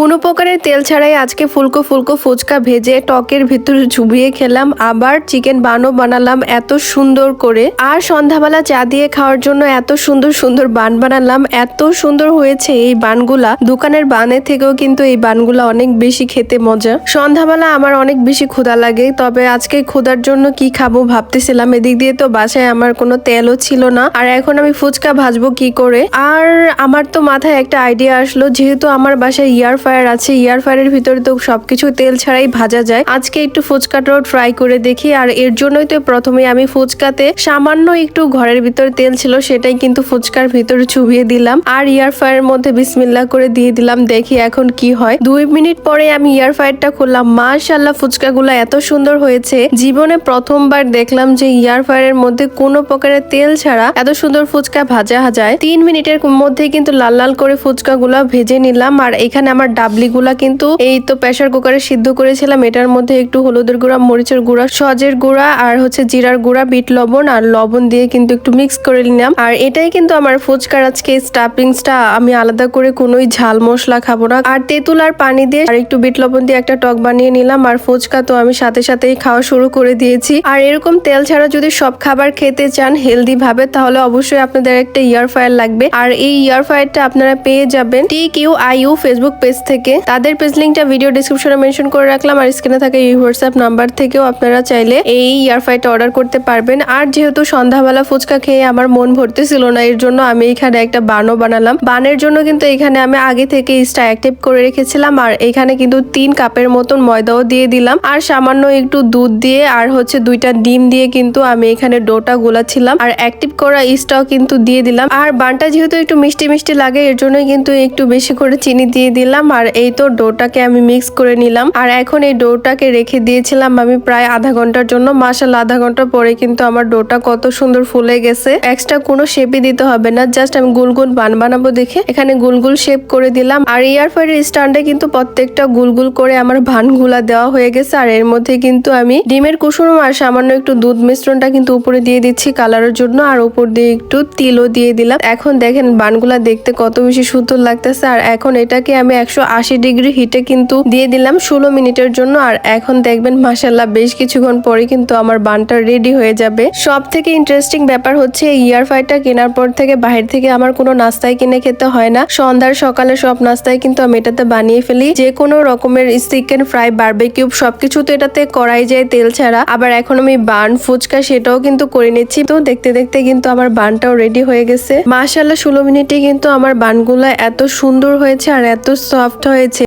কোনো প্রকারের তেল ছাড়াই আজকে ফুলকো ফুলকো ফুচকা ভেজে টকের ভিতরে চুবিয়ে খেলাম। আবার চিকেন বানও বানালাম এত সুন্দর করে। আর সন্ধ্যাবেলা চা দিয়ে খাওয়ার জন্য এত সুন্দর সুন্দর বান বানালাম। এত সুন্দর হয়েছে এই বানগুলা। দোকানের বানের থেকেও কিন্তু এই বানগুলা অনেক বেশি খেতে মজা। সন্ধ্যাবেলা আমার অনেক বেশি ক্ষুধা লাগে। তবে আজকে ক্ষুধার জন্য কি খাব ভাবতেছিলাম। এদিক দিয়ে তো বাসায় আমার কোনো তেলও ছিল না। আর এখন আমি ফুচকা ভাজবো কি করে? আর আমার তো মাথায় একটা আইডিয়া আসলো, যেহেতু আমার বাসায় ইয়ার ফায়ার আছে ইয়ার ফায়ারের ভিতরে তো সবকিছু তেল ছাড়াই ভাজা যায়। আজকে একটু ফুচকাটাও ট্রাই করে দেখি, আর এর জন্যই তো প্রথমে আমি ফুচকাতে সামান্য একটু ঘরের ভিতরে তেল ছিল, সেটাই কিন্তু ফুচকার ভিতরে চুবিয়ে দিলাম। আর ইয়ার ফায়ারের মধ্যে বিসমিল্লা করে দিয়ে দিলাম, দেখি এখন কি হয়। দুই মিনিট পরে আমি ইয়ার ফায়ারটা খুললাম মাশাল্লাহ ফুচকাগুলো এত সুন্দর হয়েছে। জীবনে প্রথমবার দেখলাম যে ইয়ার ফায়ারের মধ্যে কোনো প্রকারের তেল ছাড়া এত সুন্দর ফুচকা ভাজা যায়। তিন মিনিটের মধ্যে কিন্তু লাল লাল করে ফুচকাগুলো ভেজে নিলাম, আর এখানে আমার ডাবলিগুলা কিন্তু এই তো প্রেসার কুকারে সিদ্ধ করেছিলাম। এটার মধ্যে একটু হলুদের গুঁড়া, মরিচের গুঁড়া, সজের গুঁড়া আর হচ্ছে জিরার গুঁড়া, বিট লবণ আর লবণ দিয়ে কিন্তু একটু মিক্স করে নিলাম। আর এটাই কিন্তু আমার ফুচকার আজকে স্টাফিংসটা আমি আলাদা করে কোনোই ঝাল মশলা খাব না। আর তেঁতুল আর পানি দিয়ে আর একটু বিট লবণ দিয়ে একটা টক বানিয়ে নিলাম। আর ফুচকা তো আমি সাথে সাথেই খাওয়া শুরু করে দিয়েছি। আর এরকম তেল ছাড়া যদি সব খাবার খেতে চান হেলদি ভাবে তাহলে অবশ্যই আপনাদের একটা ইয়ার ফায়ার লাগবে। আর এই ইয়ার ফায়ারটা আপনারা পেয়ে যাবেন T Q I U Facebook page থেকে। তাদের পেজ লিঙ্কটা ভিডিও ডিসক্রিপশনে মেনশন করে রাখলাম আর স্ক্রিনে থাকা এই হোয়াটসঅ্যাপ নাম্বার থেকেও আপনারা চাইলে এই ইয়ার ফায়ারটা অর্ডার করতে পারবেন। আর যেহেতু সন্ধ্যাবেলা ফুচকা খেয়ে আমার মন ভরতেছিল না, এর জন্য আমি এখানে একটা বানও বানালাম। বানের জন্য কিন্তু এখানে আমি আগে থেকে ইস্টা অ্যাক্টিভ করে রেখেছিলাম আর এখানে কিন্তু তিন কাপের মতন ময়দাও দিয়ে দিলাম। আর সামান্য একটু দুধ দিয়ে আর হচ্ছে দুইটা ডিম দিয়ে কিন্তু আমি এখানে ডোটা গোলাচ্ছিলাম। আর অ্যাক্টিভ করা ইস্টাও কিন্তু দিয়ে দিলাম। আর বানটা যেহেতু একটু মিষ্টি মিষ্টি লাগে, এর জন্য কিন্তু একটু বেশি করে চিনি দিয়ে দিলাম। আর এই তো ডোটাকে আমি মিক্স করে নিলাম। আর এখন এই ডোটাকে রেখে দিয়েছিলাম আমি প্রায় আধা ঘণ্টার জন্য। মাসাল আধা ঘণ্টা পরে কিন্তু আমার ডোটা কত সুন্দর ফুলে গেছে। এক্সট্রা কোনো শেপই দিতে হবে না জাস্ট আমি গুল গুল বান বানাবো দেখে। এখানে গুল গুল শেপ করে দিলাম। আর ইয়ার ফায়ারের স্ট্যান্ডে কিন্তু প্রত্যেকটা গুল গুল করে আমার ভানগুলা দেওয়া হয়ে গেছে। আর এর মধ্যে কিন্তু আমি ডিমের কুসুম আর সামান্য একটু দুধ মিশ্রণটা কিন্তু উপরে দিয়ে দিচ্ছি কালারের জন্য। আর উপর দিয়ে একটু তিলও দিয়ে দিলাম। এখন দেখেন বানগুলা দেখতে কত বেশি সুন্দর লাগতেছে। আর এখন এটাকে আমি একশো আশি ডিগ্রি হিটে কিন্তু দিয়ে দিলাম ষোলো মিনিটের জন্য। আর এখন দেখবেন মাসাল্লাহ বেশ কিছুক্ষণ পরে কিন্তু আমার বানটা রেডি হয়ে যাবে। সব থেকে ইন্টারেস্টিং ব্যাপার হচ্ছে, এই ইয়ার ফাইটা কেনার পর থেকে বাহির থেকে আমার কোনো নাস্তায় কিনে খেতে হয় না। সন্ধ্যার সকালে সব নাস্তায় কিন্তু আমি এটাতে বানিয়ে ফেলি। যে কোনো রকমের চিকেন ফ্রাই বার্বেকিউব সবকিছু তো এটাতে করাই যায় তেল ছাড়া। আবার এখন আমি বান, ফুচকা সেটাও কিন্তু করে নিচ্ছি। তো দেখতে দেখতে কিন্তু আমার বানটাও রেডি হয়ে গেছে। মাসাল্লাহ ষোলো মিনিটে কিন্তু আমার বানগুলা এত সুন্দর হয়েছে আর এত সফট হয়েছে।